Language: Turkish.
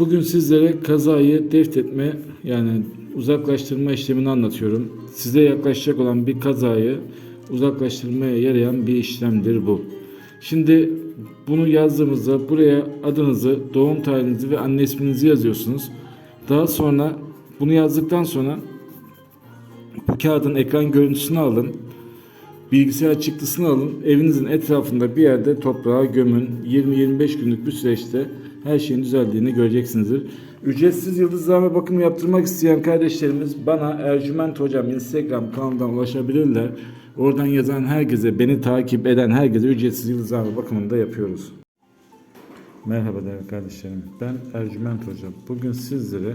Bugün sizlere kazayı deftetme yani uzaklaştırma işlemini anlatıyorum. Size yaklaşacak olan bir kazayı uzaklaştırmaya yarayan bir işlemdir bu. Şimdi bunu yazdığımızda buraya adınızı, doğum tarihinizi ve anne isminizi yazıyorsunuz. Daha sonra bunu yazdıktan sonra bu kağıdın ekran görüntüsünü alın. Bilgisayar çıktısını alın. Evinizin etrafında bir yerde toprağa gömün. 20-25 günlük bir süreçte her şeyin düzeldiğini göreceksinizdir. Ücretsiz yıldızlama bakımı yaptırmak isteyen kardeşlerimiz bana Ercüment Hocam Instagram kanalından ulaşabilirler. Oradan yazan herkese, beni takip eden herkese ücretsiz yıldızlama bakımını da yapıyoruz. Merhaba değerli kardeşlerim. Ben Ercüment Hocam. Bugün sizlere